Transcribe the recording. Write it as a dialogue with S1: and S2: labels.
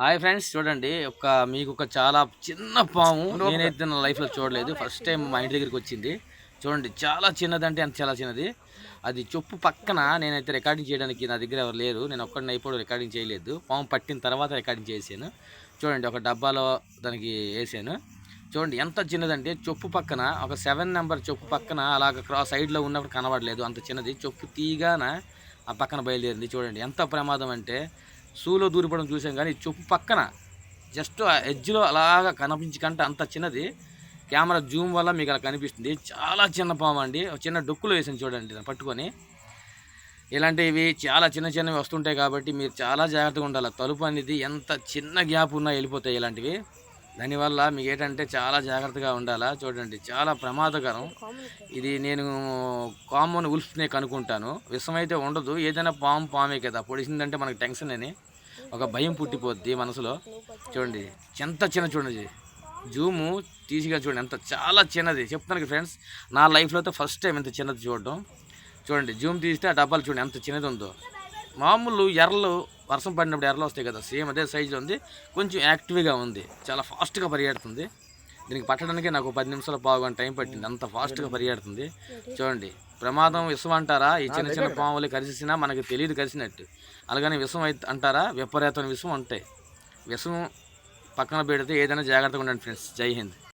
S1: Hi friends చూడండి ఒక మీకు ఒక చాలా చిన్న పాము నేనైతే నా లైఫ్లో చూడలేదు. ఫస్ట్ టైం మా ఇంటి దగ్గరికి వచ్చింది. చూడండి చాలా చిన్నదంటే అంత చాలా చిన్నది. అది చొప్పు పక్కన నేనైతే రికార్డింగ్ చేయడానికి నా దగ్గర ఎవరు లేరు. నేను ఒక్కడిని అయిపోవడం రికార్డింగ్ చేయలేదు. పాము పట్టిన తర్వాత రికార్డింగ్ చేశాను. చూడండి ఒక డబ్బాలో దానికి వేసాను చూడండి ఎంత చిన్నదంటే చొప్పు పక్కన ఒక సెవెన్ నెంబర్ చొప్పు పక్కన అలాగ క్రాస్ సైడ్లో ఉన్నప్పుడు కనబడలేదు. అంత చిన్నది. చొప్పు తీగాన ఆ పక్కన బయలుదేరింది. చూడండి ఎంత ప్రమాదం అంటే షూలో దూరిపడం చూసాం కానీ చెప్పు పక్కన జస్ట్ ఆ ఎడ్జ్లో అలాగా కనిపించకంటే అంత చిన్నది. కెమెరా జూమ్ వల్ల మీకు అలా కనిపిస్తుంది. చాలా చిన్న పాము అండి. ఒక చిన్న డొక్కులో వేసాను చూడండి దాన్ని పట్టుకొని. ఇలాంటివి చాలా చిన్న చిన్నవి వస్తుంటాయి కాబట్టి మీరు చాలా జాగ్రత్తగా ఉండాలి. తలుపు అనేది ఎంత చిన్న గ్యాప్ ఉన్నా వెళ్ళిపోతాయి ఇలాంటివి. దానివల్ల మీకు ఏంటంటే చాలా జాగ్రత్తగా ఉండాలా చూడండి. చాలా ప్రమాదకరం. ఇది నేను కామన్ ఉల్ఫ్ స్నేక్ అనుకుంటాను. విషం అయితే ఉండదు. ఏదైనా పాము పామే కదా. పొడిసిందంటే మనకు టెన్షన్ అని. ఒక భయం పుట్టిపోద్ది మనసులో. చూడండి ఎంత చిన్న చూడండి జూము తీసిగా చూడండి ఎంత చాలా చిన్నది. చెప్తాను ఫ్రెండ్స్ నా లైఫ్లో అయితే ఫస్ట్ టైం ఇంత చిన్నది చూడడం. చూడండి జూమ్ తీస్తే ఆ డబ్బాలు చూడండి ఎంత చిన్నది ఉందో మామూలు ఎర్రలు వర్షం పడినప్పుడు ఎర్రలు వస్తాయి కదా సేమ్ అదే సైజులో ఉంది. కొంచెం యాక్టివ్గా ఉంది. చాలా ఫాస్ట్గా పరిగెడుతుంది. దీనికి పట్టడానికి నాకు పది నిమిషాలు పావుగంట టైం పట్టింది. అంత ఫాస్ట్గా పరిగెడుతుంది. చూడండి ప్రమాదం విషం అంటారా? ఈ చిన్న చిన్న పాములు కరిసినా మనకి తెలియదు కలిసినట్టు అలాగని విషం అయితే అంటారా? విపరీతమైన విషం ఉంటాయి. విషం పక్కన పెడితే ఏదైనా జాగ్రత్తగా ఉండండి ఫ్రెండ్స్. జై హింద్.